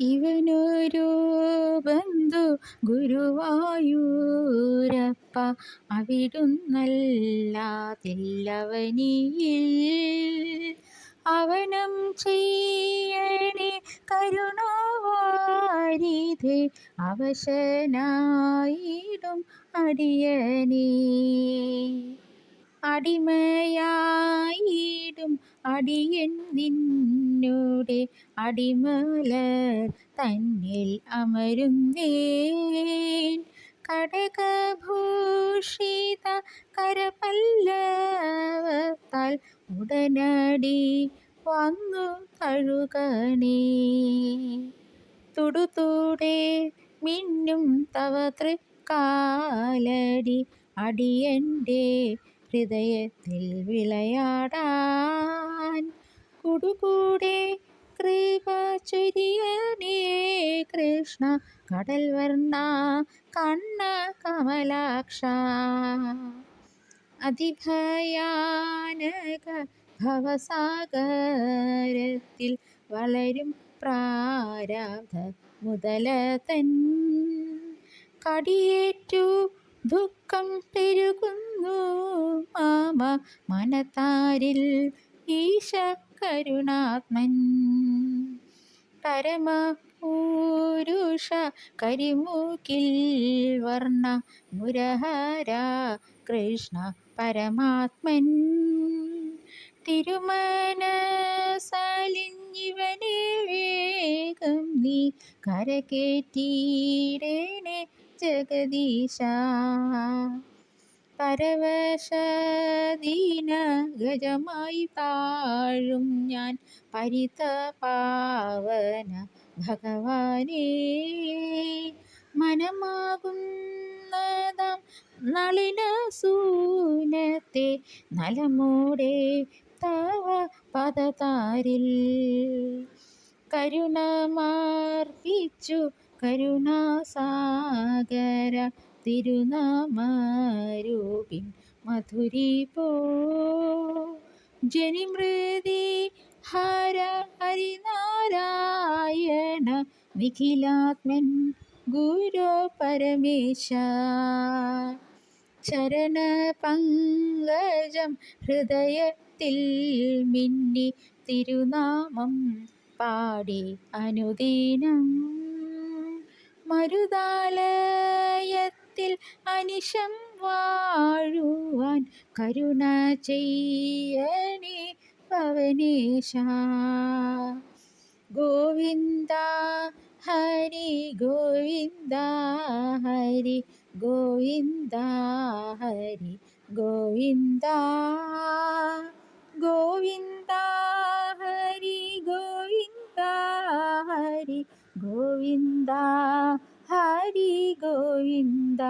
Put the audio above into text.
ഇവനൊരു ബന്ധു ഗുരുവായൂരപ്പ. അവിടുന്നല്ലാതില്ലവനിയിൽ അവനം ചെയ്യണേ കരുണാവാരിധേ. അവശനായിടും അടിയനീ. അടിമയായിടും അടിയൻ നിന്നുടെ അടിമലർ തന്നിൽ അമരുന്നേൻ. കടകഭൂഷിത കരപല്ലവത്താൽ ഉടനടി വന്നു തഴുകണേ തുടുതൂടെ മിന്നും തവ തൃക്കാലടി അടിയന്റെ ഹൃദയത്തിൽ വിളയാടാൻ കുടുകൂടെ കൃപ കൃഷ്ണ കടൽ വർണ കണ്ണ കമലാക്ഷ. അതിഭയാനക ഭവസാഗരത്തിൽ വളരും പ്രാരാധ മുതല തൻ കടിയേറ്റു ദുഃഖം പെരുകുന്നു മാമ മനത്താരിൽ ഈശ കരുണാത്മൻ പരമപൂരുഷ കരിമുക്കിൽ വർണ മുരഹര കൃഷ്ണ പരമാത്മൻ. തിരുമനസാലിഞ്ഞിവനെ വേഗം നീ കരകേറ്റിടേണേ ജഗദീശ. പരവശദീന ഗജമായി താഴും ഞാൻ. പരിതപാവന ഭഗവാനേ മനമാകുന്നതാം നളിനസൂനത്തെ നലമൂടെ തവ പദതാരിൽ. കരുണമാർപ്പിച്ചു കരുണാസാഗര തിരുനാമരൂപിൻ മധുരി പോ. ജനിമൃതി ഹര ഹരിനാരായണ നിഖിലാത്മൻ ഗുരു പരമേശ. ചരണ ചരണപങ്കജം ഹൃദയത്തിൽ മിന്നി തിരുനാമം പാടി അനുദീനം. മരുതാലയത്തിൽ അനിശം വാഴുവാൻ കരുണ ചെയ്യണേ പവനേശ ഗോവിന്ദ ഹരി ഗോവിന്ദ ഹരി ഗോവിന്ദ ഹരി ഗോവിന്ദ. ഗോവിന്ദ ഹരി ഗോവിന്ദ ഹരി ഗോവിന്ദ. ഹരി ഗോവിന്ദ